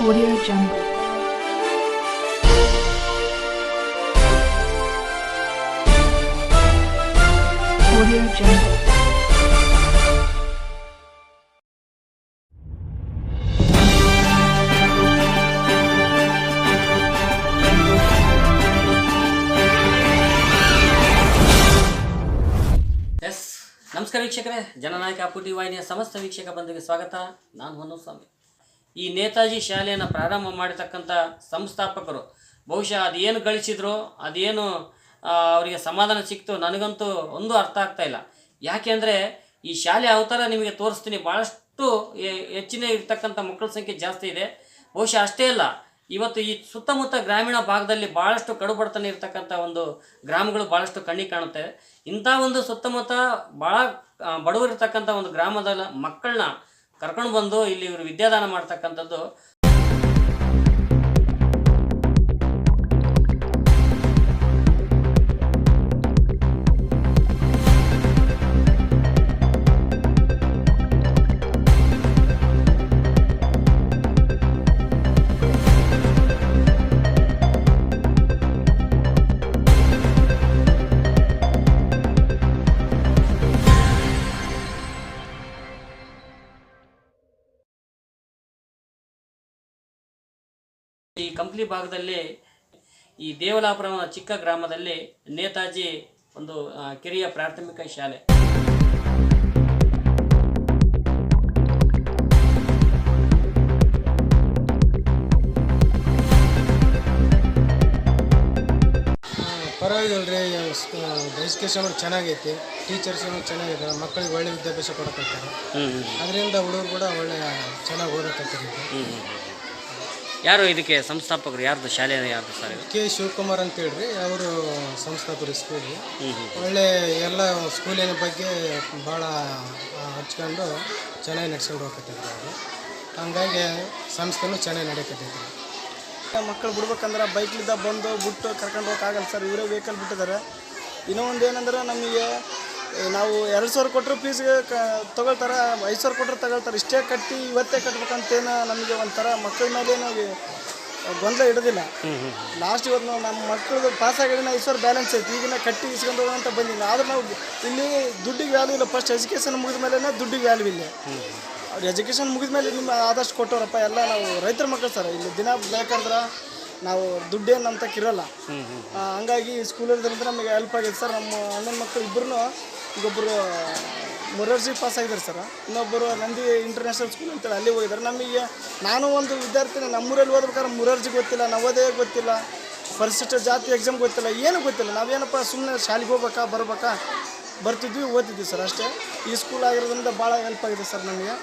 Audio Jungle. Audio Jungle. ನಮಸ್ಕಾರ ವೀಕ್ಷಕರೇ ಜನನಾಯಕ ಪುಟಿ ವಾಹಿನಿಯ ಸಮಸ್ತ ವೀಕ್ಷಕ ಬಂಧುಗೆ ಸ್ವಾಗತ ನಾನು ಹೊನ್ನಸ್ವಾಮಿ ಈ ನೇತಾಜಿ ಶಾಲೆಯನ್ನು ಪ್ರಾರಂಭ ಮಾಡಿರ್ತಕ್ಕಂಥ ಸಂಸ್ಥಾಪಕರು. ಬಹುಶಃ ಅದೇನು ಗಳಿಸಿದ್ರು, ಅದೇನು ಅವರಿಗೆ ಸಮಾಧಾನ ಸಿಕ್ತು ನನಗಂತೂ ಒಂದು ಅರ್ಥ ಆಗ್ತಾ ಇಲ್ಲ. ಯಾಕೆಂದರೆ ಈ ಶಾಲೆ ಅವತಾರ ನಿಮಗೆ ತೋರಿಸ್ತೀನಿ ಭಾಳಷ್ಟು ಹೆಚ್ಚಿನ ಇರ್ತಕ್ಕಂಥ ಮಕ್ಕಳ ಸಂಖ್ಯೆ ಜಾಸ್ತಿ ಇದೆ. ಬಹುಶಃ ಅಷ್ಟೇ ಅಲ್ಲ, ಇವತ್ತು ಈ ಸುತ್ತಮುತ್ತ ಗ್ರಾಮೀಣ ಭಾಗದಲ್ಲಿ ಭಾಳಷ್ಟು ಕಡುಬಡತನ ಇರತಕ್ಕಂಥ ಒಂದು ಗ್ರಾಮಗಳು ಭಾಳಷ್ಟು ಕಣ್ಣಿಗೆ ಕಾಣುತ್ತೆ. ಇಂಥ ಒಂದು ಸುತ್ತಮುತ್ತ ಭಾಳ ಬಡವರಿರ್ತಕ್ಕಂಥ ಒಂದು ಗ್ರಾಮದ ಮಕ್ಕಳನ್ನ ಕರ್ಕೊಂಡು ಬಂದು ಇಲ್ಲಿ ಇವರು ವಿದ್ಯಾದಾನ ಮಾಡ್ತಕ್ಕಂಥದ್ದು ಭಾಗದಲ್ಲಿ ಈ ದೇವಲಾಪುರ ಚಿಕ್ಕ ಗ್ರಾಮದಲ್ಲಿ ನೇತಾಜಿ ಒಂದು ಕಿರಿಯ ಪ್ರಾಥಮಿಕ ಶಾಲೆ. ಪರವಾಗಿಲ್ಲ ರೀ ಎಜುಕೇಷನ್ ಚೆನ್ನಾಗೈತಿ ಟೀಚರ್ಸ್ ಚೆನ್ನಾಗಿದೆ ಮಕ್ಕಳಿಗೆ ಒಳ್ಳೆ ವಿದ್ಯಾಭ್ಯಾಸ ಕೊಡಕತ್ತಾರೆ. ಅದರಿಂದ ಹುಡುಗರು ಕೂಡ ಒಳ್ಳೆ ಚೆನ್ನಾಗಿ ಓದಕತ್ತಾರೆ. ಯಾರು ಇದಕ್ಕೆ ಸಂಸ್ಥಾಪಕರು? ಯಾರ್ದು ಶಾಲೆ ಯಾರ್ದು ಸರ್ ಇದು? ಕೆ. ಶಿವಕುಮಾರ್ ಅಂತ ಹೇಳ್ರಿ ಅವರು ಸಂಸ್ಥಾಪಕರು ಸ್ಕೂಲ್ ಒಳ್ಳೆ ಎಲ್ಲ ಸ್ಕೂಲಿನ ಬಗ್ಗೆ ಭಾಳ ಹಚ್ಕೊಂಡು ಚೆನ್ನಾಗಿ ನಡ್ಸ್ಕೊಂಡು ಹೋಗ್ತಿದ್ರು ಅವರು. ಹಂಗಾಗಿ ಸಂಸ್ಥೆನೂ ಚೆನ್ನಾಗಿ ನಡೆಯಕತ್ತೈತಿ ಮಕ್ಕಳು ಬಿಡ್ಬೇಕಂದ್ರೆ ಬೈಕ್ಲಿಂದ ಬಂದು ಬಿಟ್ಟು ಕರ್ಕೊಂಡು ಹೋಗಕ್ಕಾಗಲ್ಲ ಸರ್ ಇವರೇ ವೆಹಿಕಲ್ ಬಿಟ್ಟಿದ್ದಾರೆ. ಇನ್ನೂ ಒಂದು ಏನಂದ್ರೆ ನಮಗೆ ನಾವು ಎರಡು ಸಾವಿರ ಕೊಟ್ಟರು ಫೀಸ್ಗೆ ಕ ತೊಗೊಳ್ತಾರೆ ಐದು ಸಾವಿರ ಕೊಟ್ಟರು ತಗೊಳ್ತಾರೆ. ಇಷ್ಟೇ ಕಟ್ಟಿ ಇವತ್ತೇ ಕಟ್ಬೇಕಂತೇನು ನಮಗೆ ಒಂಥರ ಮಕ್ಕಳ ಮೇಲೆ ನಾವು ಗೊಂದಲ ಇಡೋದಿಲ್ಲ. ಲಾಸ್ಟ್ ಇವತ್ತು ನಾವು ನಮ್ಮ ಮಕ್ಕಳದು ಪಾಸ್ ಆಗಿದ್ರೆ ಐದು ಸಾವಿರ ಬ್ಯಾಲೆನ್ಸ್ ಐತಿ ಈಗಿನ ಕಟ್ಟಿ ಇಸ್ಕೊಂಡು ಹೋಗೋಣ ಅಂತ ಬಂದಿಲ್ಲ. ಆದ್ರೆ ನಾವು ಇಲ್ಲಿ ದುಡ್ಡಿಗೆ ವ್ಯಾಲ್ಯೂ ಇಲ್ಲ. ಫಸ್ಟ್ ಎಜುಕೇಷನ್ ಮುಗಿದ ಮೇಲೆ ದುಡ್ಡಿಗೆ ವ್ಯಾಲ್ಯೂ ಇಲ್ಲ. ಅವ್ರು ಎಜುಕೇಷನ್ ಮುಗಿದ ಮೇಲೆ ನಿಮ್ಮ ಆದಷ್ಟು ಕೊಟ್ಟವ್ರಪ್ಪ. ಎಲ್ಲ ನಾವು ರೈತರ ಮಕ್ಕಳು ಸರ್. ಇಲ್ಲಿ ದಿನ ಬೇಕಾದ್ರೆ ನಾವು ದುಡ್ಡೇನು ನಮ್ಮ ಆ, ಹಂಗಾಗಿ ಸ್ಕೂಲಲ್ಲಿದ್ರಿಂದ ನಮಗೆ ಹೆಲ್ಪ್ ಆಗಿದೆ ಸರ್. ನಮ್ಮ ಅಣ್ಣನ ಮಕ್ಕಳು ಇಬ್ಬರು ಈಗೊಬ್ಬರು ಮೊರಾರ್ಜಿ ಪಾಸ್ ಆಗಿದ್ದಾರೆ ಸರ್. ಇನ್ನೊಬ್ಬರು ನಂದಿ ಇಂಟರ್ನ್ಯಾಷನಲ್ ಸ್ಕೂಲ್ ಅಂತೇಳಿ ಅಲ್ಲಿ ಹೋಗಿದ್ದಾರೆ. ನಮಗೆ, ನಾನು ಒಂದು ವಿದ್ಯಾರ್ಥಿನಿ ನಮ್ಮೂರಲ್ಲಿ ಓದ್ಬೇಕಾದ್ರೆ ಮುರರ್ಜಿ ಗೊತ್ತಿಲ್ಲ, ನವೋದಯ ಗೊತ್ತಿಲ್ಲ ಪರಿಶಿಷ್ಟ ಜಾತಿ ಎಕ್ಸಾಮ್ ಗೊತ್ತಿಲ್ಲ, ಏನು ಗೊತ್ತಿಲ್ಲ. ನಾವೇನಪ್ಪ ಸುಮ್ಮನೆ ಶಾಲೆಗೆ ಹೋಗ್ಬೇಕಾ, ಬರ್ಬೇಕಾ? ಬರ್ತಿದ್ವಿ, ಓದ್ತಿದ್ವಿ ಸರ್ ಅಷ್ಟೇ. ಈ ಸ್ಕೂಲ್ ಆಗಿರೋದ್ರಿಂದ ಭಾಳ ಹೆಲ್ಪ್ ಆಗಿದೆ ಸರ್ ನಮಗೆ.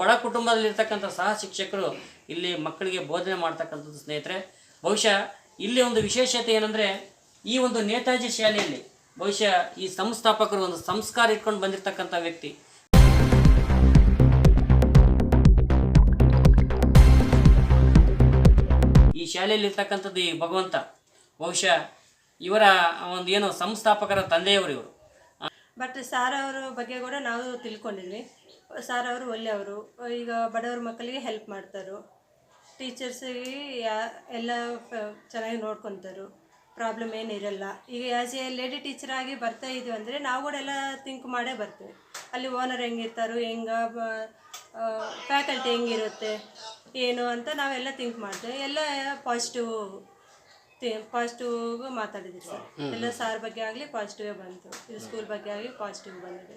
ಬಡ ಕುಟುಂಬದಲ್ಲಿರ್ತಕ್ಕಂಥ ಸಹ ಶಿಕ್ಷಕರು ಇಲ್ಲಿ ಮಕ್ಕಳಿಗೆ ಬೋಧನೆ ಮಾಡ್ತಕ್ಕಂಥದ್ದು ಸ್ನೇಹಿತರೆ, ಬಹುಶಃ ಇಲ್ಲಿ ಒಂದು ವಿಶೇಷತೆ ಏನಂದರೆ, ಈ ಒಂದು ನೇತಾಜಿ ಶಾಲೆಯಲ್ಲಿ ಬಹುಶಃ ಈ ಸಂಸ್ಥಾಪಕರು ಒಂದು ಸಂಸ್ಕಾರ ಇಟ್ಕೊಂಡು ಬಂದಿರತಕ್ಕಂಥ ವ್ಯಕ್ತಿ. ಈ ಶಾಲೆಯಲ್ಲಿ ಇರ್ತಕ್ಕಂಥದ್ದು ಈ ಭಗವಂತ, ಬಹುಶಃ ಇವರ ಒಂದು ಏನು ಸಂಸ್ಥಾಪಕರ ತಂದೆಯವರು ಇವರು. ಬಟ್ ಸಾರ್ ಅವರ ಬಗ್ಗೆ ಕೂಡ ನಾವು ತಿಳ್ಕೊಂಡಿದ್ವಿ. ಸಾರ್ ಅವರು ಒಳ್ಳೆಯವರು. ಈಗ ಬಡವರ ಮಕ್ಕಳಿಗೆ ಹೆಲ್ಪ್ ಮಾಡ್ತಾರೆ. ಟೀಚರ್ಸಿಗೆ ಯಾ ಎಲ್ಲ ಚೆನ್ನಾಗಿ ನೋಡ್ಕೊತಾರೆ. ಪ್ರಾಬ್ಲಮ್ ಏನಿರಲ್ಲ ಈಗ ಆ್ಯಸ್ ಎ ಲೇಡಿ ಟೀಚರ್ ಆಗಿ ಬರ್ತಾ ಇದ್ದೀವಿ ಅಂದರೆ ನಾವು ಕೂಡ ಎಲ್ಲ ಥಿಂಕ್ ಮಾಡೇ ಬರ್ತೀವಿ. ಅಲ್ಲಿ ಓನರ್ ಹೆಂಗಿರ್ತಾರೋ ಹೆಂಗ ಫ್ಯಾಕಲ್ಟಿ ಹೆಂಗಿರುತ್ತೆ ಏನು ಅಂತ ನಾವೆಲ್ಲ ಥಿಂಕ್ ಮಾಡ್ತೇವೆ. ಎಲ್ಲ ಪಾಸಿಟಿವ್ ಪಾಸಿಟಿವ್ ಮಾತಾಡಿದ್ವಿ ಸರ್. ಎಲ್ಲ ಸಾರ್ ಬಗ್ಗೆ ಆಗಲಿ ಪಾಸಿಟಿವ್ ಬಂತು. ಇದು ಸ್ಕೂಲ್ ಬಗ್ಗೆ ಆಗಲಿ ಪಾಸಿಟಿವ್ ಬಂದಿದೆ.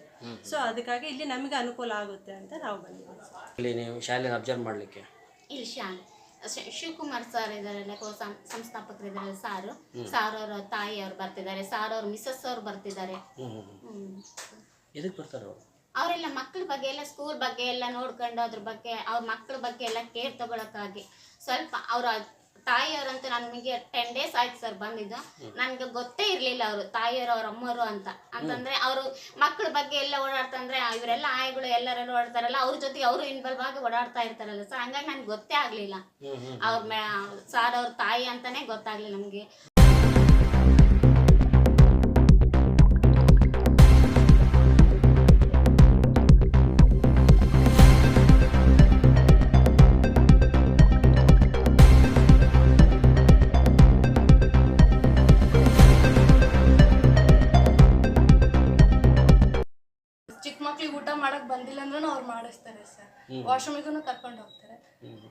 ಸೊ ಅದಕ್ಕಾಗಿ ಇಲ್ಲಿ ನಮಗೆ ಅನುಕೂಲ ಆಗುತ್ತೆ ಅಂತ ನಾವು ಬಂದಿದ್ದೀವಿ ಸರ್. ಇಲ್ಲಿ ನೀವು ಶಾಲೆ ಅಬ್ಸರ್ವ್ ಮಾಡಲಿಕ್ಕೆ? ಇಲ್ಲಿ ಶಾನ್ ಶಿ- ಶಿವಕುಮಾರ್ ಸರ್ ಇದಾರೆ ಕೋ- ಸಂ- ಸಂಸ್ಥಾಪಕರು ಇದಾರೆ ಸಾರು ಸಾರ್ ಅವರ ತಾಯಿ ಅವ್ರು ಬರ್ತಿದ್ದಾರೆ ಸಾರ್ ಅವ್ರ ಮಿಸಸ್ ಅವ್ರು ಬರ್ತಿದ್ದಾರೆ. ಅವರೆಲ್ಲ ಮಕ್ಕಳ ಬಗ್ಗೆ ಎಲ್ಲ ಸ್ಕೂಲ್ ಬಗ್ಗೆ ಎಲ್ಲ ನೋಡ್ಕೊಂಡು ಅದ್ರ ಬಗ್ಗೆ ಅವ್ರ ಮಕ್ಕಳ ಬಗ್ಗೆ ಎಲ್ಲ ಕೇರ್ ತಗೊಳಕ್ಕಾಗಿ. ಸ್ವಲ್ಪ ಅವ್ರ ತಾಯಿಯವ್ರಂತೂ ನಮಗೆ ಟೆನ್ ಡೇಸ್ ಆಯ್ತು ಸರ್ ಬಂದಿದ್ದು. ನನ್ಗೆ ಗೊತ್ತೇ ಇರಲಿಲ್ಲ ಅವರು ತಾಯಿಯವರು ಅವ್ರ ಅಮ್ಮರು ಅಂತ. ಅಂತಂದ್ರೆ ಅವರು ಮಕ್ಕಳ ಬಗ್ಗೆ ಎಲ್ಲ ಓಡಾಡ್ತಂದ್ರೆ ಇವರೆಲ್ಲ ಆಯಗಳು ಎಲ್ಲರೆಲ್ಲ ಓಡಾಡ್ತಾರಲ್ಲ ಅವ್ರ ಜೊತೆಗೆ ಅವರು ಇನ್ವಾಲ್ವ್ ಆಗಿ ಓಡಾಡ್ತಾ ಇರ್ತಾರಲ್ಲ ಸರ್ ಹಂಗಾಗಿ ನನ್ಗೆ ಗೊತ್ತೇ ಆಗ್ಲಿಲ್ಲ. ಅವ್ರ ಸಾರ್ ಅವ್ರ ತಾಯಿ ಅಂತಾನೆ ಗೊತ್ತಾಗ್ಲಿಲ್ಲ ನಮ್ಗೆ. ವಾಶ್ರೂಮಿಗೂ ಕರ್ಕೊಂಡು ಹೋಗ್ತಾರೆ.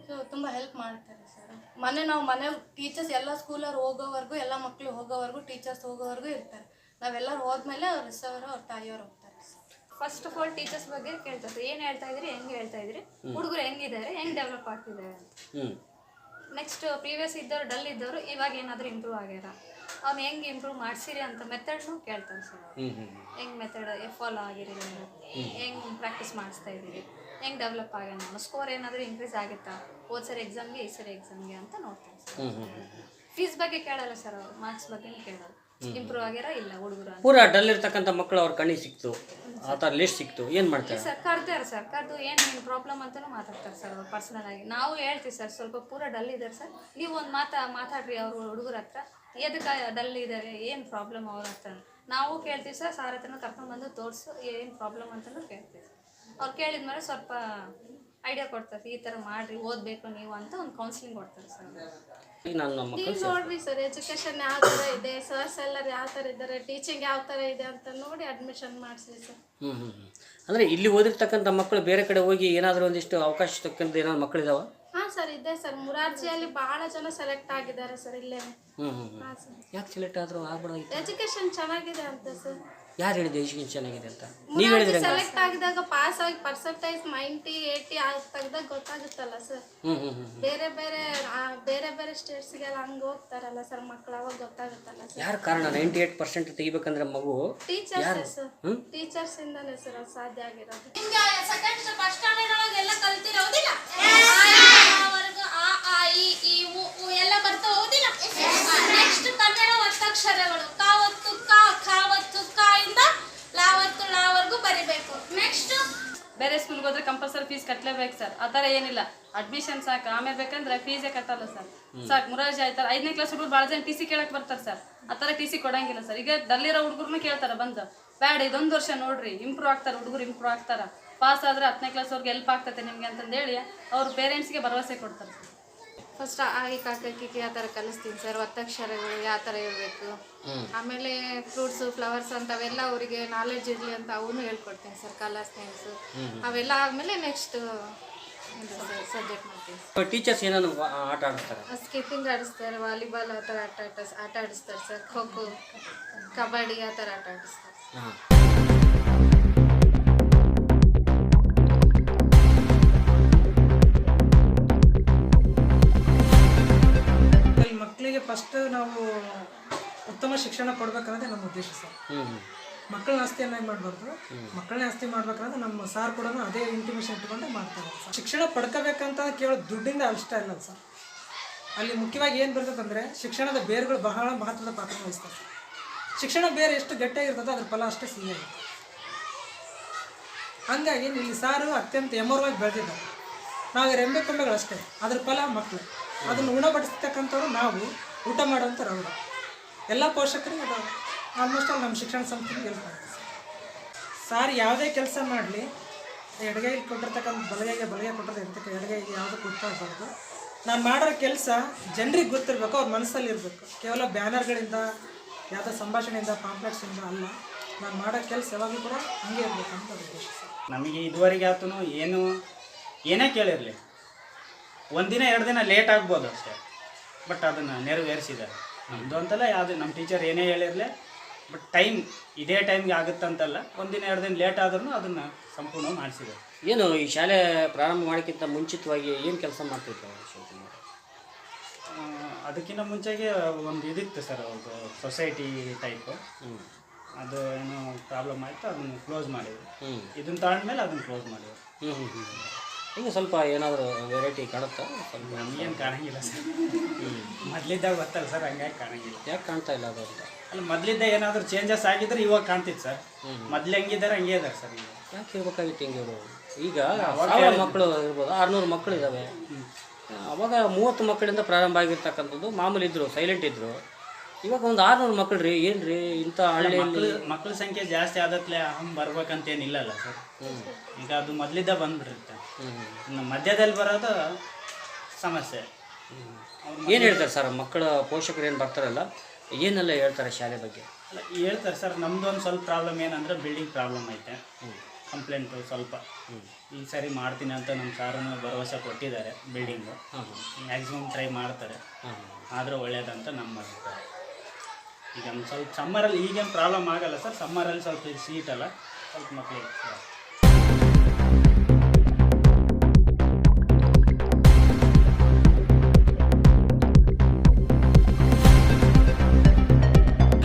ಸೊ ತುಂಬ ಹೆಲ್ಪ್ ಮಾಡ್ತಾರೆ ಸರ್ ಮನೆ ನಾವು ಮನೆ ಟೀಚರ್ಸ್ ಎಲ್ಲ ಸ್ಕೂಲವ್ರು ಹೋಗೋವರೆಗೂ ಎಲ್ಲ ಮಕ್ಳು ಹೋಗೋವರೆಗೂ ಟೀಚರ್ಸ್ ಹೋಗೋವರೆಗೂ ಇರ್ತಾರೆ. ನಾವೆಲ್ಲರೂ ಹೋದ್ಮೇಲೆ ಅವ್ರ ಸರ್ ಅವ್ರ ತಾಯಿಯವ್ರು ಹೋಗ್ತಾರೆ ಫಸ್ಟ್ ಆಫ್ ಆಲ್ ಟೀಚರ್ಸ್ ಬಗ್ಗೆ ಕೇಳ್ತಾರೆ ಏನು ಹೇಳ್ತಾ ಇದ್ರಿ ಹೆಂಗೆ ಹೇಳ್ತಾ ಇದ್ರಿ? ಹುಡುಗರು ಹೆಂಗಿದ್ದಾರೆ ಹೆಂಗೆ ಡೆವಲಪ್ ಆಗ್ತಿದ್ದಾರೆ ನೆಕ್ಸ್ಟ್ ಪ್ರೀವಿಯಸ್ ಇದ್ದವ್ರು ಡಲ್ ಇದ್ದವರು ಇವಾಗ ಏನಾದರೂ ಇಂಪ್ರೂವ್ ಆಗ್ಯಾರ? ಅವ್ನು ಹೆಂಗೆ ಇಂಪ್ರೂವ್ ಮಾಡ್ಸಿರಿ ಅಂತ ಮೆಥಡ್ನು ಕೇಳ್ತಾನೆ ಸರ್ ಹೆಂಗ್ ಮೆಥಡ್ ಫಾಲೋ ಆಗಿರಿ ನೀವು ಹೆಂಗೆ ಪ್ರಾಕ್ಟೀಸ್ ಮಾಡಿಸ್ತಾ ಇದ್ದೀರಿ ಹೆಂಗೆ ಡೆವಲಪ್ ಆಗ್ಯಾನ ನಾನು ಸ್ಕೋರ್ ಏನಾದ್ರೂ ಇನ್ಕ್ರೀಸ್ ಆಗುತ್ತಾ? ಹೋದ ಸರಿ ಎಕ್ಸಾಮ್ಗೆ ಈ ಸರಿ ಎಕ್ಸಾಮ್ಗೆ ಅಂತ ನೋಡ್ತಾನೆ ಸರ್. ಫೀಸ್ ಬಗ್ಗೆ ಕೇಳಲ್ಲ ಸರ್ ಅವ್ರು. ಮಾರ್ಕ್ಸ್ ಬಗ್ಗೆ ಕೇಳಲ್ಲ. ಇಂಪ್ರೂವ್ ಆಗ್ಯಾರ ಇಲ್ಲ ಹುಡುಗರು ಪೂರಾ ಡಲ್ ಇರ್ತಕ್ಕಂಥ ಮಕ್ಕಳು ಅವ್ರ ಕಣ್ಣಿಗೆ ಸಿಕ್ತು. ಆ ಥರ ಲಿಸ್ಟ್ ಸಿಕ್ತು. ಏನು ಮಾಡ್ತಾರೆ? ಸರ್ ಕರ್ತಾರೆ ಸರ್ ಕರ್ದು ಏನು ಏನು ಪ್ರಾಬ್ಲಮ್ ಅಂತಲೂ ಮಾತಾಡ್ತಾರೆ ಸರ್ ಅವ್ರು ಪರ್ಸನಲ್ ಆಗಿ. ನಾವು ಹೇಳ್ತೀವಿ ಸರ್ ಸ್ವಲ್ಪ ಪೂರ ಡಲ್ ಇದ್ದಾರೆ ಸರ್ ನೀವು ಒಂದು ಮಾತಾ ಮಾತಾಡ್ರಿ ಅವ್ರ ಹುಡುಗರ ಹತ್ರ. ಎದಕ್ಕೆ ಡಲ್ ಇದ್ದಾರೆ? ಏನು ಪ್ರಾಬ್ಲಮ್ ಅವ್ರ ಹತ್ರ? ನಾವು ಕೇಳ್ತೀವಿ ಸರ್ ಸಾರ್ ಹತ್ರನೂ ಕರ್ಕೊಂಡ್ಬಂದು ತೋರಿಸು, ಏನು ಪ್ರಾಬ್ಲಮ್ ಅಂತಲೂ ಕೇಳ್ತೀವಿ. ಅವ್ರು ಕೇಳಿದ್ಮೇಲೆ ಸ್ವಲ್ಪ ಐಡಿಯಾ ಕೊಡ್ತಾರೆ. ಈ ಥರ ಮಾಡಿರಿ, ಓದಬೇಕು ನೀವು ಅಂತ ಒಂದು ಕೌನ್ಸಿಲಿಂಗ್ ಕೊಡ್ತಾರೆ ಸರ್ ನಾನು ನಮ್ಮ ಮಕ್ಕಳು ನೋಡ್ರಿ ಸರ್ ಎಜುಕೇಶನ್ ಯಾವ ಥರ ಇದೆ ಸರ್ಸ್ ಎಲ್ಲರೂ ಯಾವ ಥರ ಇದ್ದಾರೆ ಟೀಚಿಂಗ್ ಯಾವ ಥರ ಇದೆ ಅಂತ ನೋಡಿ ಅಡ್ಮಿಷನ್ ಮಾಡಿಸಿ ಸರ್ ಹ್ಞೂ ಹ್ಞೂ ಹ್ಞೂ ಅಂದರೆ ಇಲ್ಲಿ ಓದಿರ್ತಕ್ಕಂಥ ಮಕ್ಕಳು ಬೇರೆ ಕಡೆ ಹೋಗಿ ಏನಾದರೂ ಒಂದಿಷ್ಟು ಅವಕಾಶ ತಕ್ಕಂಥ ಏನಾದ್ರು ಮಕ್ಕಳಿದಾವ ಹಾಂ ಸರ್ ಇದೆ ಸರ್ ಮುರಾರ್ಜಿಯಲ್ಲಿ ಭಾಳ ಜನ ಸೆಲೆಕ್ಟ್ ಆಗಿದ್ದಾರೆ ಸರ್ ಇಲ್ಲೇ ಹ್ಞೂ ಹ್ಞೂ ಹ್ಞೂ ಹಾಂ ಸರ್ ಯಾಕೆ ಸೆಲೆಕ್ಟ್ ಆದರೂ ಆಗ್ಬಿಡಾಗಿತ್ತು ಎಜುಕೇಶನ್ ಚೆನ್ನಾಗಿದೆ ಅಂತ ಸರ್ ಯಾರು ಹೇಳಿದ್ರು ಎಜುಕೇಶನ್ ಚೆನ್ನಾಗಿದೆ ಅಂತ? ನೀವು ಹೇಳಿದ್ರೆ ಸೆಲೆಕ್ಟ್ ಆಗಿದಾಗ ಪಾಸ್ ಆಗಿ ಪರ್ಸೆಂಟೇಜ್ ನೈಂಟಿ ಏಯ್ಟಿ ತೆಗ್ದಾಗ ಗೊತ್ತಾಗುತ್ತಲ್ಲ ಸರ್ ಹ್ಞೂ ಹ್ಞೂ ಹ್ಞೂ ಬೇರೆ ಬೇರೆ ಆ, ಬೇರೆ ಬೇರೆ ಸ್ಟೇಟ್ಸ್ಗೆಲ್ಲ ಹಂಗೆ ಹೋಗ್ತಾರಲ್ಲ ಸರ್ ಮಕ್ಳು ಅವಾಗ ಗೊತ್ತಾಗುತ್ತಲ್ಲ ಸರ್ ಯಾರು ಕಾರಣ? ನೈಂಟಿ ಏಯ್ಟ್ ಪರ್ಸೆಂಟ್ ತೆಗಿಬೇಕಂದ್ರೆ ಮಗು ಟೀಚರ್ಸ್ ಸರ್ ಹ್ಞೂ ಟೀಚರ್ಸ್ ಇಂದಾನೆ ಸರ್ ಅದು ಸಾಧ್ಯ ಆಗಿರೋದು. ಎಲ್ಲ ಕಲ್ತಿರೋದಿಲ್ಲ ವರ್ಗ ಆ ಆ ಇ ಈ ಉ ಉ ಎಲ್ಲ ಬರ್ತಾ ಹೋದಿಲ್ಲ? ನೆಕ್ಸ್ಟ್ ಕನ್ನಡ ಒತ್ತಕ್ಷರಗಳು ಕಾವತ್ತು ಕಾ ಖಾವತ್ತು ಕಾ ಇಂದ ಲಾವತ್ತು ಲಾವರೆಗೂ ಬರಿಬೇಕು ನೆಕ್ಸ್ಟ್ ಬೇರೆ ಸ್ಕೂಲ್ಗೆ ಹೋದ್ರೆ ಕಂಪಲ್ಸರಿ ಫೀಸ್ ಕಟ್ಟಲೇಬೇಕು ಸರ್ ಆ ಥರ ಏನಿಲ್ಲ. ಅಡ್ಮಿಷನ್ ಸಾಕು ಆಮೇಲೆ ಬೇಕಂದ್ರೆ ಫೀಸೇ ಕಟ್ಟಲ್ಲ ಸರ್ ಸಾಕು ಮುರಾಜ್ ಆಯ್ತಾರೆ. ಐದನೇ ಕ್ಲಾಸ್ ಹುಡುಗರು ಭಾಳ ಜನ ಟಿ ಸಿ ಕೇಳಕ್ಕೆ ಬರ್ತಾರೆ ಸರ್ ಆ ಥರ ಟಿ ಸಿ ಕೊಡಂಗಿಲ್ಲ ಸರ್ ಈಗ ದಲ್ಲಿರೋ ಹುಡುಗರ್ನು ಕೇಳ್ತಾರೆ ಬಂದು. ಬ್ಯಾಡ ಇದೊಂದು ವರ್ಷ ನೋಡ್ರಿ ಇಂಪ್ರೂವ್ ಆಗ್ತಾರೆ ಹುಡುಗರು ಇಂಪ್ರೂವ್ ಆಗ್ತಾರೆ. ಪಾಸ್ ಆದರೆ ಹತ್ತನೇ ಕ್ಲಾಸ್ವರೆಗೆ ಹೆಲ್ಪ್ ಆಗ್ತೈತೆ ನಿಮಗೆ ಅಂತಂದೇಳಿ ಅವ್ರ ಪೇರೆಂಟ್ಸ್ಗೆ ಭರವಸೆ ಕೊಡ್ತಾರೆ ಸರ್ ಫಸ್ಟ್ ಆಗಿ ಕಾಕಕ್ಕಿಗೆ ಯಾವ ಥರ ಕಲಿಸ್ತೀನಿ ಸರ್ ಒತ್ತಕ್ಷರಗಳು ಯಾವ ಥರ ಇರಬೇಕು. ಆಮೇಲೆ ಫ್ರೂಟ್ಸು ಫ್ಲವರ್ಸ್ ಅಂತವೆಲ್ಲ ಅವರಿಗೆ ನಾಲೆಡ್ಜ್ ಇರಲಿ ಅಂತ ಅವನು ಹೇಳ್ಕೊಡ್ತೀನಿ ಸರ್ ಕಲರ್ ಸೈನ್ಸ್ ಅವೆಲ್ಲ ಆದಮೇಲೆ ನೆಕ್ಸ್ಟ್ ಸಬ್ಜೆಕ್ಟ್ ಮಾಡ್ತೀನಿ ಟೀಚರ್ಸ್ ಏನಾದ್ರು ಆಟ ಆಡಿಸ್ತಾರೆ? ಸ್ಕಿಪ್ಪಿಂಗ್ ಆಡಿಸ್ತಾರೆ ವಾಲಿಬಾಲ್ ಆ ಥರ ಆಟ ಆಟ ಆಟ ಆಡಿಸ್ತಾರೆ ಸರ್ ಖೋ ಖೋ ಕಬಡ್ಡಿ ಆ ಥರ ಆಟ ಆಡಿಸ್ತಾರೆ. ಫಸ್ಟ್ ನಾವು ಉತ್ತಮ ಶಿಕ್ಷಣ ಕೊಡ್ಬೇಕನ್ನೋದೇ ನಮ್ಮ ಉದ್ದೇಶ ಸರ್. ಮಕ್ಕಳನ್ನ ಆಸ್ತಿಯನ್ನ ಮಕ್ಕಳನ್ನ ಆಸ್ತಿಯನ್ನಾಗಿ ಮಾಡಬಾರ್ದು? ಮಕ್ಕಳನ್ನ ಆಸ್ತಿ ಮಾಡ್ಬೇಕಂದ್ರೆ ನಮ್ಮ ಸಾರ್ ಕೂಡ ಅದೇ ಇಂಟಿಮೇಷನ್ ಇಟ್ಕೊಂಡು ಮಾಡ್ತಾರೆ ಸರ್. ಶಿಕ್ಷಣ ಪಡ್ಕೋಬೇಕಂತ ಕೇಳೋ ದುಡ್ಡಿಂದ ಅಷ್ಟ ಇಲ್ಲ ಸರ್. ಅಲ್ಲಿ ಮುಖ್ಯವಾಗಿ ಏನು ಬರ್ತದಂದ್ರೆ ಶಿಕ್ಷಣದ ಬೇರುಗಳು ಬಹಳ ಮಹತ್ವದ ಪಾತ್ರ ವಹಿಸ್ತಾರೆ ಸರ್. ಶಿಕ್ಷಣ ಬೇರೆ ಎಷ್ಟು ಗಟ್ಟಿಯಾಗಿರ್ತದೋ ಅದ್ರ ಫಲ ಅಷ್ಟೇ ಸಿಗುತ್ತೆ ಹಂಗಾಗಿ ಇಲ್ಲಿ ಸಾರು ಅತ್ಯಂತ ಎಮರವಾಗಿ ಬೆಳೆದಿದ್ದಾರೆ. ನಾವು ರೆಂಬೆ ಕೊಂಬೆಗಳಷ್ಟೇ. ಅದ್ರ ಫಲ ಮಕ್ಕಳು. ಅದನ್ನು ಉಣಬಡಿಸ್ತಕ್ಕಂಥವ್ರು ನಾವು. ಊಟ ಮಾಡೋಂಥವ್ರು ಅವರು. ಎಲ್ಲ ಪೋಷಕರಿಗೆ ಅದು ಆಲ್ಮೋಸ್ಟ್ ಆಲ್ ನಮ್ಮ ಶಿಕ್ಷಣ ಸಂಸ್ಥೆಗೆ ಹೇಳ್ತಾರೆ ಸಾರ್ ಯಾವುದೇ ಕೆಲಸ ಮಾಡಲಿ ಎಡಗೈಗೆ ಕೊಟ್ಟಿರ್ತಕ್ಕಂಥ ಬಲಗೈಗೆ ಬಲಗೈ ಕೊಟ್ಟಿರೋದು ಇರ್ತಕ್ಕ, ಎಡಗೈಗೆ ಯಾವುದು ಗೊತ್ತಾಗಬಾರ್ದು ನಾನು ಮಾಡೋ ಕೆಲಸ ಜನರಿಗೆ ಗೊತ್ತಿರಬೇಕು, ಅವ್ರ ಮನಸ್ಸಲ್ಲಿ ಇರಬೇಕು. ಕೇವಲ ಬ್ಯಾನರ್ಗಳಿಂದ, ಯಾವುದೋ ಸಂಭಾಷಣೆಯಿಂದ ಕಾಂಪ್ಲೆಕ್ಸಿಂದ ಅಲ್ಲ. ನಾನು ಮಾಡೋ ಕೆಲಸ ಯಾವಾಗಲೂ ಕೂಡ ಹಂಗೆ ಇರಬೇಕು ಅಂತ ನಮಗೆ ಇದುವರೆಗೆ ಆತನು ಏನು, ಏನೇ ಕೇಳಿರಲಿ. ಒಂದಿನ, ಎರಡು ದಿನ ಲೇಟ್ ಆಗ್ಬೋದು ಅಷ್ಟೇ. ಬಟ್ ಅದನ್ನು ನೆರವೇರಿಸಿದೆ. ನಮ್ಮದು ಅಂತಲ್ಲ ಯಾವುದು ನಮ್ಮ ಟೀಚರ್ ಏನೇ ಹೇಳಿರಲಿ ಬಟ್ ಟೈಮ್ ಇದೇ ಟೈಮ್ಗೆ ಆಗುತ್ತಂತಲ್ಲ ಒಂದಿನ ಎರಡು ದಿನ ಲೇಟ್ ಆದ್ರೂ ಅದನ್ನು ಸಂಪೂರ್ಣ ಮಾಡಿಸಿದೆ. ಏನು ಈ ಶಾಲೆ ಪ್ರಾರಂಭ ಮಾಡೋಕ್ಕಿಂತ ಮುಂಚಿತವಾಗಿ ಏನು ಕೆಲಸ ಮಾಡ್ತಿರ್ತಾರೆ ಶಿವಕುಮಾರ್? ಅದಕ್ಕಿಂತ ಮುಂಚೆಗೆ ಒಂದು ಇದಿತ್ತು ಸರ್ ಒಂದು ಸೊಸೈಟಿ ಟೈಪ್. ಅದು ಏನೋ ಪ್ರಾಬ್ಲಮ್ ಆಯಿತು ಅದನ್ನು ಕ್ಲೋಸ್ ಮಾಡಿದ್ರು ಹ್ಞೂ ಇದನ್ನು ತಗೊಂಡ್ಮೇಲೆ ಅದನ್ನು ಕ್ಲೋಸ್ ಮಾಡಿದ್ರು ಹ್ಞೂ ಹ್ಞೂ ಹ್ಞೂ ಹಿಂಗೆ ಸ್ವಲ್ಪ ಏನಾದರೂ ವೆರೈಟಿ ಕಾಣುತ್ತಾ? ಸ್ವಲ್ಪ ನಮಗೇನು ಕಾಣಂಗಿಲ್ಲ ಸರ್. ಮೊದಲಿದ್ದಾಗ ಗೊತ್ತಲ್ಲ ಸರ್ ಹಂಗಾಗಿ ಕಾಣಂಗಿಲ್ಲ. ಯಾಕೆ ಕಾಣ್ತಾ ಇಲ್ಲ ಅದು ಅಂತ? ಅಲ್ಲ ಮೊದಲಿದ್ದ ಏನಾದರೂ ಚೇಂಜಸ್ ಆಗಿದ್ರೆ ಇವಾಗ ಕಾಣ್ತಿತ್ತು ಸರ್. ಮೊದ್ಲು ಹೆಂಗಿದ್ದಾರೆ ಹಂಗೆ ಇದ್ದಾರೆ ಸರ್ ಈಗ. ಯಾಕೆ ಇರ್ಬೇಕಾಗಿತ್ತು ಹಿಂಗೆ ಇವರು ಈಗ ಸಾವಿರ ಮಕ್ಕಳು ಇರ್ಬೋದು ಆರುನೂರು ಮಕ್ಕಳು ಇದ್ದಾವೆ ಅವಾಗ ಮೂವತ್ತು ಮಕ್ಕಳಿಂದ ಪ್ರಾರಂಭ ಆಗಿರ್ತಕ್ಕಂಥದ್ದು ಮಾಮೂಲಿ ಇದ್ದರು ಸೈಲೆಂಟ್ ಇದ್ರು. ಇವಾಗ ಒಂದು ಆರ್ನೂರು ಮಕ್ಕಳು ರೀ ಏನು ರೀ ಇಂಥ ಹಳ್ಳಿಯಲ್ಲಿ ಮಕ್ಕಳು ಸಂಖ್ಯೆ ಜಾಸ್ತಿ ಆದತ್ಲೆ ಹಂಗೆ ಬರ್ಬೇಕಂತೇನಿಲ್ಲಲ್ಲ ಸರ್. ಈಗ ಅದು ಮೊದಲಿದ್ದ ಬಂದ್ಬಿಡುತ್ತೆ. ಇನ್ನು ಮಧ್ಯದಲ್ಲಿ ಬರೋದು ಸಮಸ್ಯೆ. ಏನು ಹೇಳ್ತಾರೆ ಸರ್ ಮಕ್ಕಳ ಪೋಷಕರು ಏನು ಬರ್ತಾರಲ್ಲ ಏನೆಲ್ಲ ಹೇಳ್ತಾರೆ ಶಾಲೆ ಬಗ್ಗೆ? ಅಲ್ಲ ಹೇಳ್ತಾರೆ ಸರ್ ನಮ್ದು ಒಂದು ಸ್ವಲ್ಪ ಪ್ರಾಬ್ಲಮ್ ಏನಂದ್ರೆ ಬಿಲ್ಡಿಂಗ್ ಪ್ರಾಬ್ಲಮ್ ಐತೆ. ಕಂಪ್ಲೇಂಟು ಸ್ವಲ್ಪ. ಈ ಸರಿ ಮಾಡ್ತೀನಿ ಅಂತ ನಮ್ಮ ಸಾರನ್ನು ಭರವಸೆ ಕೊಟ್ಟಿದ್ದಾರೆ ಬಿಲ್ಡಿಂಗು ಮ್ಯಾಕ್ಸಿಮಮ್ ಟ್ರೈ ಮಾಡ್ತಾರೆ. ಆದರೆ ಒಳ್ಳೇದಂತ ನಮ್ಮ ಅಭಿಪ್ರಾಯ. ಈಗ ಒಂದು ಸ್ವಲ್ಪ ಸಮ್ಮರಲ್ಲಿ ಈಗೇನು ಪ್ರಾಬ್ಲಮ್ ಆಗಲ್ಲ ಸರ್ ಸಮ್ಮರಲ್ಲಿ ಸ್ವಲ್ಪ ಸೀಟ್ ಅಲ್ಲ ಸ್ವಲ್ಪ ಮಕ್ಕಳಿಗೆ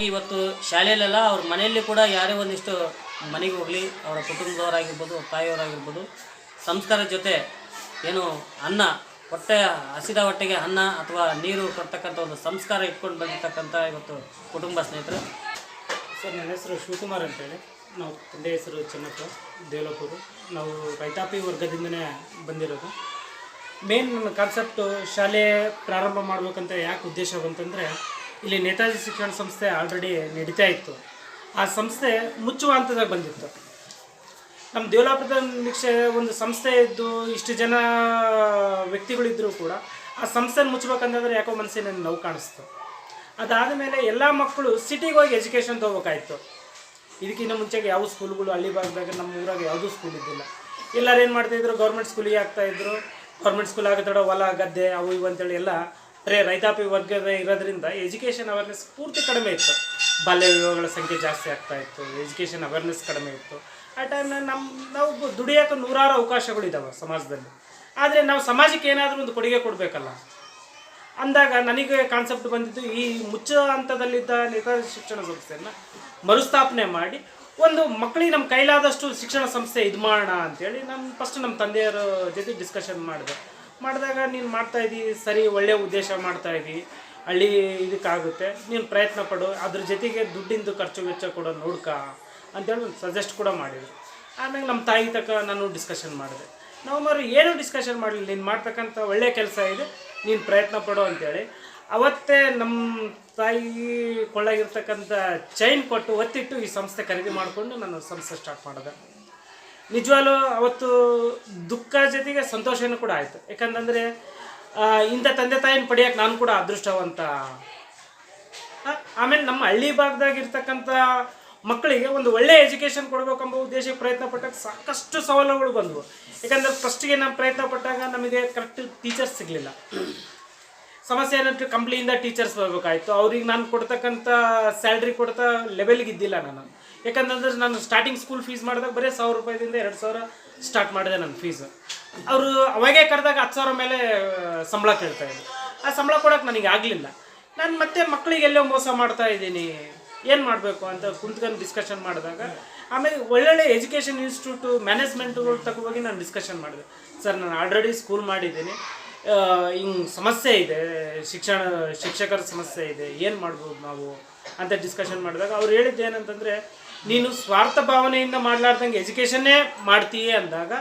ಇವತ್ತು ಶಾಲೆಯಲ್ಲೆಲ್ಲ ಅವ್ರ ಮನೆಯಲ್ಲಿ ಕೂಡ ಯಾರೇ ಒಂದಿಷ್ಟು ಮನೆಗೆ ಹೋಗಲಿ, ಅವರ ಕುಟುಂಬದವರಾಗಿರ್ಬೋದು, ತಾಯಿಯವರಾಗಿರ್ಬೋದು ಸಂಸ್ಕಾರದ ಜೊತೆ ಏನು ಅನ್ನ ಹೊಟ್ಟೆ, ಹಸಿದ ಹೊಟ್ಟೆಗೆ ಅನ್ನ ಅಥವಾ ನೀರು ಕೊಡ್ತಕ್ಕಂಥ ಒಂದು ಸಂಸ್ಕಾರ ಇಟ್ಕೊಂಡು ಬಂದಿರ್ತಕ್ಕಂಥ ಇವತ್ತು ಕುಟುಂಬ ಸ್ನೇಹಿತರು. ಸರ್, ನನ್ನ ಹೆಸರು ಶಿವಕುಮಾರ್ ಅಂತೇಳಿ. ನಾವು ತಂದೆ ಹೆಸರು ಚೆನ್ನಪ್ಪ, ದೇವಲಪುರು. ನಾವು ರೈತಾಪಿ ವರ್ಗದಿಂದನೇ ಬಂದಿರೋದು. ಮೇನ್ ನನ್ನ ಕಾನ್ಸೆಪ್ಟು ಶಾಲೆ ಪ್ರಾರಂಭ ಮಾಡಬೇಕಂತ ಯಾಕೆ ಉದ್ದೇಶ ಬಂತಂದರೆ, ಇಲ್ಲಿ ನೇತಾಜಿ ಶಿಕ್ಷಣ ಸಂಸ್ಥೆ ಆಲ್ರೆಡಿ ನಡೀತಾ ಇತ್ತು. ಆ ಸಂಸ್ಥೆ ಮುಚ್ಚುವ ಹಂತದಾಗ ಬಂದಿತ್ತು. ನಮ್ಮ ದೇವಲಾಪುರದ ನಿಕ್ಷೆ ಒಂದು ಸಂಸ್ಥೆ ಇದ್ದು ಇಷ್ಟು ಜನ ವ್ಯಕ್ತಿಗಳಿದ್ದರೂ ಕೂಡ ಆ ಸಂಸ್ಥೆನ ಮುಚ್ಚಬೇಕಂತಂದ್ರೆ ಯಾಕೋ ಮನಸ್ಸಿನ ನೋವು ಕಾಣಿಸ್ತು. ಅದಾದ ಮೇಲೆ ಎಲ್ಲ ಮಕ್ಕಳು ಸಿಟಿಗೆ ಹೋಗಿ ಎಜುಕೇಷನ್ ತೊಗೋಬೇಕಾಯಿತು. ಇದಕ್ಕಿಂತ ಮುಂಚೆಗೆ ಯಾವ ಸ್ಕೂಲ್ಗಳು ಹಳ್ಳಿ ಭಾಗದಾಗ ನಮ್ಮ ಊರಾಗ ಯಾವುದೂ ಸ್ಕೂಲ್ ಇದ್ದಿಲ್ಲ. ಎಲ್ಲರೂ ಏನು ಮಾಡ್ತಾಯಿದ್ರು ಗೌರ್ಮೆಂಟ್ ಸ್ಕೂಲಿಗೆ ಆಗ್ತಾಯಿದ್ರು ಗೌರ್ಮೆಂಟ್ ಸ್ಕೂಲ್ ಆಗತ್ತಡ ಹೊಲ, ಗದ್ದೆ ಅವು ಇವು ಅಂತೇಳಿ ಎಲ್ಲ ಬರೀ ರೈತಾಪಿ ವರ್ಗದ ಇರೋದ್ರಿಂದ ಎಜುಕೇಷನ್ ಅವೇರ್ನೆಸ್ ಪೂರ್ತಿ ಕಡಿಮೆ ಇತ್ತು. ಬಾಲ್ಯ ವಿವಾಹಗಳ ಸಂಖ್ಯೆ ಜಾಸ್ತಿ ಆಗ್ತಾ ಇತ್ತು. ಎಜುಕೇಷನ್ ಅವೇರ್ನೆಸ್ ಕಡಿಮೆ ಇತ್ತು. ಆ ಟೈಮ್ನಾಗ ನಮ್ಮ ನಾವು ದುಡಿಯೋಕೆ ನೂರಾರು ಅವಕಾಶಗಳು ಅವಕಾಶಗಳಿದ್ದಾವೆ ಸಮಾಜದಲ್ಲಿ. ಆದರೆ ನಾವು ಸಮಾಜಕ್ಕೆ ಏನಾದರೂ ಒಂದು ಕೊಡುಗೆ ಕೊಡಬೇಕಲ್ಲ. ಅಂದಾಗ ನನಗೆ ಕಾನ್ಸೆಪ್ಟ್ ಬಂದಿದ್ದು ಈ ಮುಚ್ಚ ಹಂತದಲ್ಲಿದ್ದ ನೇತಾಜಿ ಶಿಕ್ಷಣ ಸಂಸ್ಥೆಯನ್ನು ಮರುಸ್ಥಾಪನೆ ಮಾಡಿ ಒಂದು ಮಕ್ಕಳಿಗೆ ನಮ್ಮ ಕೈಲಾದಷ್ಟು ಶಿಕ್ಷಣ ಸಂಸ್ಥೆ ಇದು ಮಾಡೋಣ ಅಂತೇಳಿ ನಾನು ಫಸ್ಟ್ ನಮ್ಮ ತಂದೆಯವರ ಜೊತೆ ಡಿಸ್ಕಷನ್ ಮಾಡಿದೆ. ಮಾಡಿದಾಗ ನೀನು ಮಾಡ್ತಾ ಇದ್ದೀ ಸರಿ ಒಳ್ಳೆಯ ಉದ್ದೇಶ ಮಾಡ್ತಾ ಇದ್ದೀ ಹಳ್ಳಿ ಇದಕ್ಕಾಗುತ್ತೆ, ನೀನು ಪ್ರಯತ್ನ ಪಡು, ಅದ್ರ ಜೊತೆಗೆ ದುಡ್ಡಿಂದು ಖರ್ಚು ವೆಚ್ಚ ಕೂಡ ನೋಡ್ಕ. ಅಂತೇಳಿ ಸಜೆಸ್ಟ್ ಕೂಡ ಮಾಡಿದರು. ಆಮೇಲೆ ನಮ್ಮ ತಾಯಿ ತಕ್ಕ ನಾನು ಡಿಸ್ಕಷನ್ ಮಾಡಿದೆ. ನಾವು ಮರು ಏನೂ ಡಿಸ್ಕಷನ್ ಮಾಡಲಿಲ್ಲ, ನೀನು ಮಾಡ್ತಕ್ಕಂಥ ಒಳ್ಳೆಯ ಕೆಲಸ ಇದೆ, ನೀನು ಪ್ರಯತ್ನ ಪಡು ಅಂತೇಳಿ. ಅವತ್ತೇ ನಮ್ಮ ತಾಯಿ ಕೊಳ್ಳಾಗಿರ್ತಕ್ಕಂಥ ಚೈನ್ ಕೊಟ್ಟು ಒತ್ತಿಟ್ಟು ಈ ಸಂಸ್ಥೆ ಖರೀದಿ ಮಾಡಿಕೊಂಡು ನಾನು ಸಂಸ್ಥೆ ಸ್ಟಾರ್ಟ್ ಮಾಡಿದೆ. ನಿಜವಾಗ್ಲೂ ಅವತ್ತು ದುಃಖ ಜೊತೆಗೆ ಸಂತೋಷನೂ ಕೂಡ ಆಯಿತು. ಯಾಕಂತಂದರೆ ಇಂಥ ತಂದೆ ತಾಯಿನ ಪಡೆಯೋಕೆ ನಾನು ಕೂಡ ಅದೃಷ್ಟವಂತ. ಆಮೇಲೆ ನಮ್ಮ ಹಳ್ಳಿ ಭಾಗದಾಗ ಇರ್ತಕ್ಕಂಥ ಮಕ್ಕಳಿಗೆ ಒಂದು ಒಳ್ಳೆ ಎಜುಕೇಷನ್ ಕೊಡಬೇಕೆಂಬ ಉದ್ದೇಶಕ್ಕೆ ಪ್ರಯತ್ನ ಪಟ್ಟಾಗ ಸಾಕಷ್ಟು ಸವಾಲುಗಳು ಬಂದವು. ಯಾಕಂದ್ರೆ ಫಸ್ಟಿಗೆ ನಾವು ಪ್ರಯತ್ನ ಪಟ್ಟಾಗ ನಮಗೆ ಕರೆಕ್ಟ್ ಟೀಚರ್ಸ್ ಸಿಗಲಿಲ್ಲ. ಸಮಸ್ಯೆ ಏನಂದ್ರೆ ಕಂಪ್ನಿಯಿಂದ ಟೀಚರ್ಸ್ ಬರಬೇಕಾಯ್ತು. ಅವ್ರಿಗೆ ನಾನು ಕೊಡ್ತಕ್ಕಂಥ ಸ್ಯಾಲ್ರಿ ಕೊಡ್ತಾ ಲೆವೆಲ್ಗೆ ಇದ್ದಿಲ್ಲ ನಾನು. ಯಾಕಂತಂದ್ರೆ ನಾನು ಸ್ಟಾರ್ಟಿಂಗ್ ಸ್ಕೂಲ್ ಫೀಸ್ ಮಾಡಿದಾಗ ಬರೀ ಸಾವಿರ ರೂಪಾಯಿದಿಂದ ಎರಡು ಸಾವಿರ ಸ್ಟಾರ್ಟ್ ಮಾಡಿದೆ ನನ್ನ ಫೀಸ್ ಅವರು ಅವಾಗೇ ಕರೆದಾಗ ಹತ್ತು ಸಾವಿರ ಮೇಲೆ ಸಂಬಳ ಕೇಳ್ತಾ ಇದ್ರು. ಆ ಸಂಬಳ ಕೊಡೋಕೆ ನನಗೆ ಆಗಲಿಲ್ಲ. ನಾನು ಮತ್ತೆ ಮಕ್ಕಳಿಗೆ ಎಲ್ಲೋ ಮೋಸ ಮಾಡ್ತಾ ಇದ್ದೀನಿ. ಏನು ಮಾಡಬೇಕು ಅಂತ ಕುಂತ್ಕೊಂಡು ಡಿಸ್ಕಷನ್ ಮಾಡಿದಾಗ, ಆಮೇಲೆ ಒಳ್ಳೊಳ್ಳೆ ಎಜುಕೇಷನ್ ಇನ್ಸ್ಟಿಟ್ಯೂಟು ಮ್ಯಾನೇಜ್ಮೆಂಟ್ಗಳು ತಗೋಗಿ ನಾನು ಡಿಸ್ಕಷನ್ ಮಾಡಿದೆ. ಸರ್, ನಾನು ಆಲ್ರೆಡಿ ಸ್ಕೂಲ್ ಮಾಡಿದ್ದೀನಿ. ಹಿಂಗೆ ಸಮಸ್ಯೆ ಇದೆ, ಶಿಕ್ಷಣ, ಶಿಕ್ಷಕರ ಸಮಸ್ಯೆ ಇದೆ, ಏನು ಮಾಡ್ಬೋದು ನಾವು ಅಂತ ಡಿಸ್ಕಷನ್ ಮಾಡಿದಾಗ ಅವ್ರು ಹೇಳಿದ್ದು ಏನಂತಂದರೆ, ನೀನು ಸ್ವಾರ್ಥ ಭಾವನೆಯಿಂದ ಮಾಡಲಾರ್ದಂಗೆ ಎಜುಕೇಷನ್ನೇ ಮಾಡ್ತೀಯೇ ಅಂದಾಗ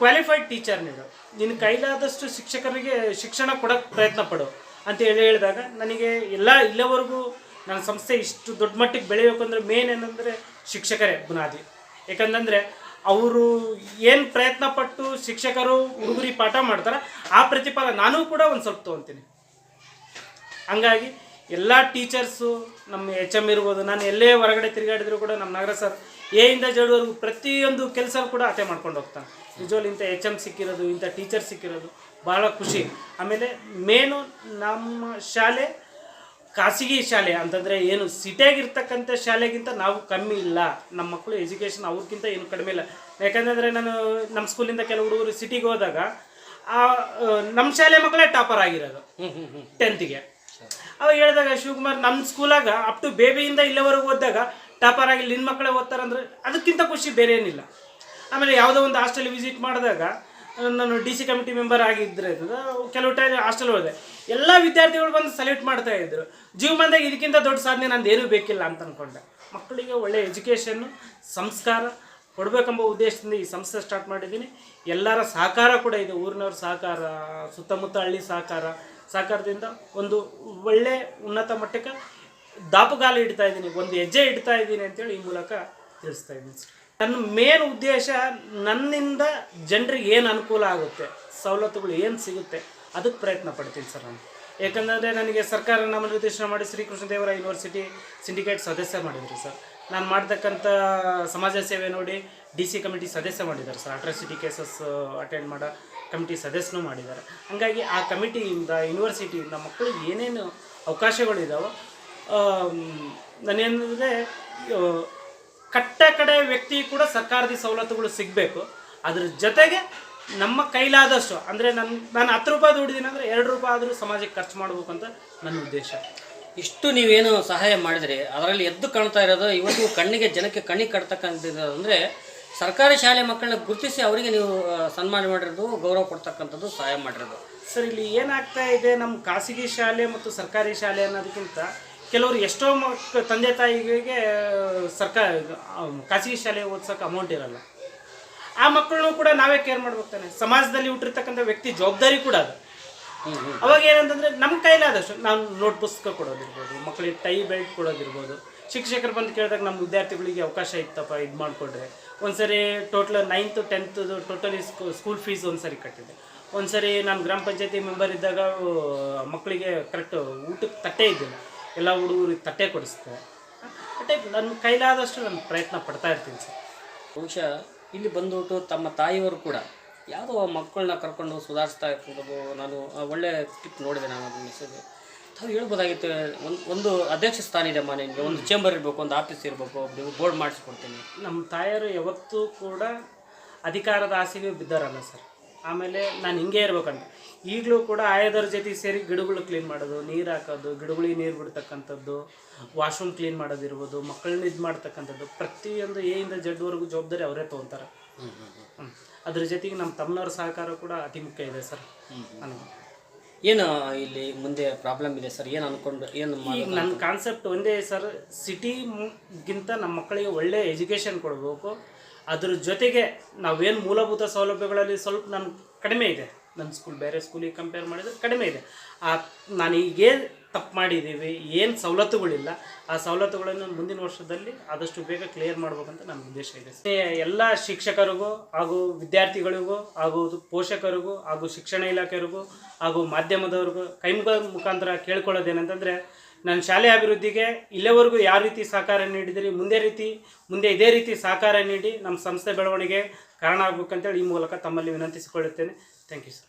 ಕ್ವಾಲಿಫೈಡ್ ಟೀಚರ್ ನೀಡು ನಿನ್ನ ಕೈಲಾದಷ್ಟು ಶಿಕ್ಷಕರಿಗೆ ಶಿಕ್ಷಣ ಕೊಡೋಕ್ಕೆ ಪ್ರಯತ್ನ ಪಡು. ಅಂತ ಹೇಳಿ ಹೇಳಿದಾಗ, ನನಗೆ ಎಲ್ಲ ಇಲ್ಲಿವರೆಗೂ ನನ್ನ ಸಂಸ್ಥೆ ಇಷ್ಟು ದೊಡ್ಡ ಮಟ್ಟಿಗೆ ಬೆಳೆಯಬೇಕು ಅಂದರೆ ಮೇನ್ ಏನಂದರೆ ಶಿಕ್ಷಕರೇ ಬುನಾದಿ. ಯಾಕಂತಂದರೆ ಅವರು ಏನು ಪ್ರಯತ್ನ ಪಟ್ಟು ಶಿಕ್ಷಕರು ಹುಡುಗರಿ ಪಾಠ ಮಾಡ್ತಾರೆ ಆ ಪ್ರತಿಫಲ ನಾನು ಕೂಡ ಒಂದು ಸ್ವಲ್ಪ ತೊಗೊತೀನಿ ಹಂಗಾಗಿ ಎಲ್ಲ ಟೀಚರ್ಸು ನಮ್ಮ ಎಚ್ ಎಂ ಇರ್ಬೋದು, ನಾನು ಎಲ್ಲೇ ಹೊರಗಡೆ ತಿರುಗಾಡಿದ್ರು ಕೂಡ ನಮ್ಮ ನಗರ ಸರ್ ಇಂದ ಜಡ್ವರೆಗೂ ಪ್ರತಿಯೊಂದು ಕೆಲಸ ಕೂಡ ಅತೆ ಮಾಡ್ಕೊಂಡು ಹೋಗ್ತಾನೆ. ನಿಜವಾಗ್ಲೂ ಇಂಥ ಎಚ್ ಎಂ ಸಿಕ್ಕಿರೋದು, ಇಂಥ ಟೀಚರ್ ಸಿಕ್ಕಿರೋದು, ಭಾಳ ಖುಷಿ. ಆಮೇಲೆ ಮೇನು ನಮ್ಮ ಶಾಲೆ ಖಾಸಗಿ ಶಾಲೆ ಅಂತಂದರೆ ಏನು ಸಿಟಿಯಾಗಿರ್ತಕ್ಕಂಥ ಶಾಲೆಗಿಂತ ನಾವು ಕಮ್ಮಿ ಇಲ್ಲ. ನಮ್ಮ ಮಕ್ಕಳು ಎಜುಕೇಷನ್ ಅವ್ರಿಗಿಂತ ಏನು ಕಡಿಮೆ ಇಲ್ಲ. ಯಾಕಂತಂದರೆ ನಾನು ನಮ್ಮ ಸ್ಕೂಲಿಂದ ಕೆಲವು ಹುಡುಗರು ಸಿಟಿಗೆ ಹೋದಾಗ ಆ, ನಮ್ಮ ಶಾಲೆ ಮಕ್ಕಳೇ ಟಾಪರ್ ಆಗಿರೋದು. ಟೆಂತಿಗೆ. ಅವಾಗ ಹೇಳಿದಾಗ ಶಿವಕುಮಾರ್ ನಮ್ಮ ಸ್ಕೂಲಾಗ ಅಪ್ ಟು ಬೇಬಿಯಿಂದ ಇಲ್ಲಿವರೆಗೂ ಓದಿದಾಗ ಟಾಪರ್ ಆಗಿ ನಿನ್ನ ಮಕ್ಕಳೇ ಓದ್ತಾರಂದ್ರೆ ಅದಕ್ಕಿಂತ ಖುಷಿ ಬೇರೆ ಏನಿಲ್ಲ ಆಮೇಲೆ ಯಾವುದೋ ಒಂದು ಹಾಸ್ಟೆಲ್ ವಿಸಿಟ್ ಮಾಡಿದಾಗ ನಾನು ಡಿ ಸಿ ಕಮಿಟಿ ಮೆಂಬರ್ ಆಗಿದ್ದರೆ ಕೆಲವು ಟೈಮ್ ಹಾಸ್ಟೆಲ್ ಹೋದೆ. ಎಲ್ಲ ವಿದ್ಯಾರ್ಥಿಗಳು ಬಂದು ಸಲ್ಯೂಟ್ ಮಾಡ್ತಾ ಇದ್ರು. ಜೀವಮಾನದಾಗ ಇದಕ್ಕಿಂತ ದೊಡ್ಡ ಸಾಧನೆ ನಂದು ಏನೂ ಬೇಕಿಲ್ಲ ಅಂತ ಅಂದ್ಕೊಂಡೆ ಮಕ್ಕಳಿಗೆ ಒಳ್ಳೆ ಎಜುಕೇಷನ್ನು ಸಂಸ್ಕಾರ ಕೊಡಬೇಕೆಂಬ ಉದ್ದೇಶದಿಂದ ಈ ಸಂಸ್ಥೆ ಸ್ಟಾರ್ಟ್ ಮಾಡಿದ್ದೀನಿ. ಎಲ್ಲರ ಸಹಕಾರ ಕೂಡ ಇದೆ. ಊರಿನವ್ರ ಸಹಕಾರ, ಸುತ್ತಮುತ್ತ ಹಳ್ಳಿ ಸಹಕಾರ, ಸಹಕಾರದಿಂದ ಒಂದು ಒಳ್ಳೆ ಉನ್ನತ ಮಟ್ಟಕ್ಕೆ ದಾಪುಗಾಲು ಇಡ್ತಾ ಇದ್ದೀನಿ. ಒಂದು ಹೆಜ್ಜೆ ಇಡ್ತಾ ಇದ್ದೀನಿ ಅಂತೇಳಿ ಈ ಮೂಲಕ ತಿಳಿಸ್ತಾ ಇದ್ದೀನಿ. ನನ್ನ ಮೇನ್ ಉದ್ದೇಶ ನನ್ನಿಂದ ಜನರಿಗೆ ಏನು ಅನುಕೂಲ ಆಗುತ್ತೆ, ಸವಲತ್ತುಗಳು ಏನು ಸಿಗುತ್ತೆ ಅದಕ್ಕೆ ಪ್ರಯತ್ನ ಪಡ್ತೀನಿ ಸರ್ ನಾನು. ಯಾಕಂದರೆ ನನಗೆ ಸರ್ಕಾರ ನಮ್ಮ ನಿರ್ದೇಶನ ಮಾಡಿ ಶ್ರೀಕೃಷ್ಣದೇವರ ಯೂನಿವರ್ಸಿಟಿ ಸಿಂಡಿಕೇಟ್ ಸದಸ್ಯ ಮಾಡಿದ್ರು ಸರ್. ನಾನು ಮಾಡ್ತಕ್ಕಂಥ ಸಮಾಜ ಸೇವೆ ನೋಡಿ ಡಿ ಸಿ ಕಮಿಟಿ ಸದಸ್ಯ ಮಾಡಿದ್ದಾರೆ ಸರ್. ಅಟ್ರಾಸಿಟಿ ಕೇಸಸ್ ಅಟೆಂಡ್ ಮಾಡೋ ಕಮಿಟಿ ಸದಸ್ಯನೂ ಮಾಡಿದ್ದಾರೆ. ಹಾಗಾಗಿ ಆ ಕಮಿಟಿಯಿಂದ ಯೂನಿವರ್ಸಿಟಿಯಿಂದ ಮಕ್ಕಳಿಗೆ ಏನೇನು ಅವಕಾಶಗಳಿದಾವೋ ನಾನೇನಂದರೆ ಕಟ್ಟ ಕಡೆ ವ್ಯಕ್ತಿ ಕೂಡ ಸರ್ಕಾರದ ಸವಲತ್ತುಗಳು ಸಿಗಬೇಕು. ಅದ್ರ ಜೊತೆಗೆ ನಮ್ಮ ಕೈಲಾದಷ್ಟು ಅಂದರೆ ನನ್ನ ನಾನು ಹತ್ತು ರೂಪಾಯಿ ದುಡಿದೀನಿ ಅಂದರೆ ಎರಡು ರೂಪಾಯಿ ಆದರೂ ಸಮಾಜಕ್ಕೆ ಖರ್ಚು ಮಾಡಬೇಕು ಅಂತ ನನ್ನ ಉದ್ದೇಶ. ಇಷ್ಟು ನೀವೇನು ಸಹಾಯ ಮಾಡಿದ್ರಿ? ಅದರಲ್ಲಿ ಎದ್ದು ಕಾಣ್ತಾ ಇರೋದು ಇವತ್ತು ಕಣ್ಣಿಗೆ ಜನಕ್ಕೆ ಕಣ್ಣಿಗೆ ಕಟ್ತಕ್ಕಂಥದ್ದು ಅಂದರೆ ಸರ್ಕಾರಿ ಶಾಲೆ ಮಕ್ಕಳನ್ನ ಗುರುತಿಸಿ ಅವರಿಗೆ ನೀವು ಸನ್ಮಾನ ಮಾಡಿರೋದು ಗೌರವ ಕೊಡ್ತಕ್ಕಂಥದ್ದು ಸಹಾಯ ಮಾಡಿರೋದು. ಸರ್ ಇಲ್ಲಿ ಏನಾಗ್ತಾ ಇದೆ ನಮ್ಮ ಖಾಸಗಿ ಶಾಲೆ ಮತ್ತು ಸರ್ಕಾರಿ ಶಾಲೆ ಅನ್ನೋದಕ್ಕಿಂತ ಕೆಲವರು ಎಷ್ಟೋ ಮಕ್, ತಂದೆ ತಾಯಿಗಳಿಗೆ ಸರ್ಕಾರ ಖಾಸಗಿ ಶಾಲೆ ಓದ್ಸೋಕೆ ಅಮೌಂಟ್ ಇರಲ್ಲ. ಆ ಮಕ್ಕಳನ್ನೂ ಕೂಡ ನಾವೇ ಕೇರ್ ಮಾಡ್ಬೇಕು ತಾನೆ. ಸಮಾಜದಲ್ಲಿ ಹುಟ್ಟಿರ್ತಕ್ಕಂಥ ವ್ಯಕ್ತಿ ಜವಾಬ್ದಾರಿ ಕೂಡ ಅದು. ಅವಾಗ ಏನಂತಂದ್ರೆ ನಮ್ಮ ಕೈಲಾದಷ್ಟು ನಾವು ನೋಟ್ ಪುಸ್ತಕ ಕೊಡೋದಿರ್ಬೋದು ಮಕ್ಕಳಿಗೆ ಟೈ ಬೆಲ್ಟ್ ಕೊಡೋದಿರ್ಬೋದು. ಶಿಕ್ಷಕರು ಬಂದು ಕೇಳಿದಾಗ ನಮ್ಮ ವಿದ್ಯಾರ್ಥಿಗಳಿಗೆ ಅವಕಾಶ ಇತ್ತಪ್ಪ ಇದು ಮಾಡಿಕೊಡ್ರೆ. ಒಂದ್ಸರಿ ಟೋಟಲ್ ನೈನ್ತು ಟೆಂತ್ದು ಟೋಟಲಿ ಸ್ಕೂಲ್ ಫೀಸ್ ಒಂದ್ಸರಿ ಕಟ್ಟಿದೆ. ಒಂದ್ಸರಿ ನಾನು ಗ್ರಾಮ ಪಂಚಾಯತಿ ಮೆಂಬರ್ ಇದ್ದಾಗ ಮಕ್ಕಳಿಗೆ ಕರೆಕ್ಟ್ ಊಟಕ್ಕೆ ತಟ್ಟೆ ಇದ್ದಿಲ್ಲ. ಎಲ್ಲ ಹುಡುಗರಿಗೆ ತಟ್ಟೆ ಕೊಡಿಸ್ತೆ ತಟ್ಟೆ ನನ್ನ ಕೈಲಾದಷ್ಟು ನಾನು ಪ್ರಯತ್ನ ಪಡ್ತಾ ಇರ್ತೀನಿ ಸರ್. ಬಹುಶಃ ಇಲ್ಲಿ ಬಂದುಬಿಟ್ಟು ತಮ್ಮ ತಾಯಿಯವರು ಕೂಡ ಯಾವುದೋ ಮಕ್ಕಳನ್ನ ಕರ್ಕೊಂಡು ಸುಧಾರಿಸ್ತಾ ಇರ್ಬೋದು. ನಾನು ಒಳ್ಳೆ ಕ್ಲಿಪ್ ನೋಡಿದೆ ನಾನು ಅದನ್ನ ಮೆಸೇಜ್ ತಾವು ಹೇಳ್ಬೋದಾಗಿತ್ತು ಒಂದು ಒಂದು ಅಧ್ಯಕ್ಷ ಸ್ಥಾನ ಇದೆ ಮನೆ ನಿಮಗೆ ಒಂದು ಚೇಂಬರ್ ಇರಬೇಕು ಒಂದು ಆಫೀಸ್ ಇರಬೇಕು ನೀವು ಬೋರ್ಡ್ ಮಾಡಿಸ್ಕೊಡ್ತೀನಿ. ನಮ್ಮ ತಾಯಿಯರು ಯಾವತ್ತೂ ಕೂಡ ಅಧಿಕಾರದ ಆಸೆಗೆ ಬಿದ್ದಾರಲ್ಲ ಸರ್. ಆಮೇಲೆ ನಾನು ಹಿಂಗೆ ಇರ್ಬೇಕಂತ. ಈಗಲೂ ಕೂಡ ಆಯದವ್ರ ಜೊತೆ ಸೇರಿ ಗಿಡಗಳು ಕ್ಲೀನ್ ಮಾಡೋದು ನೀರು ಹಾಕೋದು ಗಿಡಗಳಿಗೆ ನೀರು ಬಿಡ್ತಕ್ಕಂಥದ್ದು ವಾಶ್ರೂಮ್ ಕ್ಲೀನ್ ಮಾಡೋದಿರ್ಬೋದು ಮಕ್ಕಳನ್ನ ಇದು ಮಾಡ್ತಕ್ಕಂಥದ್ದು ಪ್ರತಿಯೊಂದು ಏಯಿಂದ ಜಡ್ವರೆಗೂ ಜವಾಬ್ದಾರಿ ಅವರೇ ತೊಗೊತಾರೆ. ಅದ್ರ ಜೊತೆಗೆ ನಮ್ಮ ತಮ್ಮನವ್ರ ಸಹಕಾರ ಕೂಡ ಅತಿ ಮುಖ್ಯ ಇದೆ ಸರ್. ನನಗೆ. ಏನು ಇಲ್ಲಿ ಮುಂದೆ ಪ್ರಾಬ್ಲಮ್ ಇದೆ ಸರ್? ಏನು ಅನ್ಕೊಂಡು ಏನು ಈಗ ನನ್ನ ಕಾನ್ಸೆಪ್ಟ್ ಒಂದೇ ಸರ್ ಸಿಟಿ ಗಿಂತ ನಮ್ಮ ಮಕ್ಕಳಿಗೆ ಒಳ್ಳೆ ಎಜುಕೇಷನ್ ಕೊಡಬೇಕು. ಅದ್ರ ಜೊತೆಗೆ ನಾವೇನು ಮೂಲಭೂತ ಸೌಲಭ್ಯಗಳಲ್ಲಿ ಸ್ವಲ್ಪ ನನ್ನ ಕಡಿಮೆ ಇದೆ. ನನ್ನ ಸ್ಕೂಲ್ ಬೇರೆ ಸ್ಕೂಲಿಗೆ ಕಂಪೇರ್ ಮಾಡಿದ್ರೆ ಕಡಿಮೆ ಇದೆ. ಆ ನಾನು ಈಗೇನು ತಪ್ಪು ಮಾಡಿದ್ದೀವಿ, ಏನು ಸವಲತ್ತುಗಳಿಲ್ಲ, ಆ ಸವಲತ್ತುಗಳನ್ನು ಮುಂದಿನ ವರ್ಷದಲ್ಲಿ ಆದಷ್ಟು ಬೇಗ ಕ್ಲಿಯರ್ ಮಾಡಬೇಕಂತ ನನ್ನ ಉದ್ದೇಶ ಇದೆ. ಎಲ್ಲ ಶಿಕ್ಷಕರಿಗೂ ಹಾಗೂ ವಿದ್ಯಾರ್ಥಿಗಳಿಗೂ ಹಾಗೂ ಪೋಷಕರಿಗೂ ಹಾಗೂ ಶಿಕ್ಷಣ ಇಲಾಖೆಯವರಿಗೂ ಹಾಗೂ ಮಾಧ್ಯಮದವ್ರಿಗೂ ಕೈಮುಖ ಮುಖಾಂತರ ಕೇಳ್ಕೊಳ್ಳೋದೇನಂತಂದರೆ, ನನ್ನ ಶಾಲೆ ಅಭಿವೃದ್ಧಿಗೆ ಇಲ್ಲಿವರೆಗೂ ಯಾವ ರೀತಿ ಸಹಕಾರ ನೀಡಿದಿರಿ, ಮುಂದೆ ರೀತಿ, ಮುಂದೆ ಇದೇ ರೀತಿ ಸಹಕಾರ ನೀಡಿ ನಮ್ಮ ಸಂಸ್ಥೆ ಬೆಳವಣಿಗೆ ಕಾರಣ ಆಗಬೇಕಂತೇಳಿ ಈ ಮೂಲಕ ತಮ್ಮಲ್ಲಿ ವಿನಂತಿಸಿಕೊಳ್ಳುತ್ತೇನೆ. Thank you sir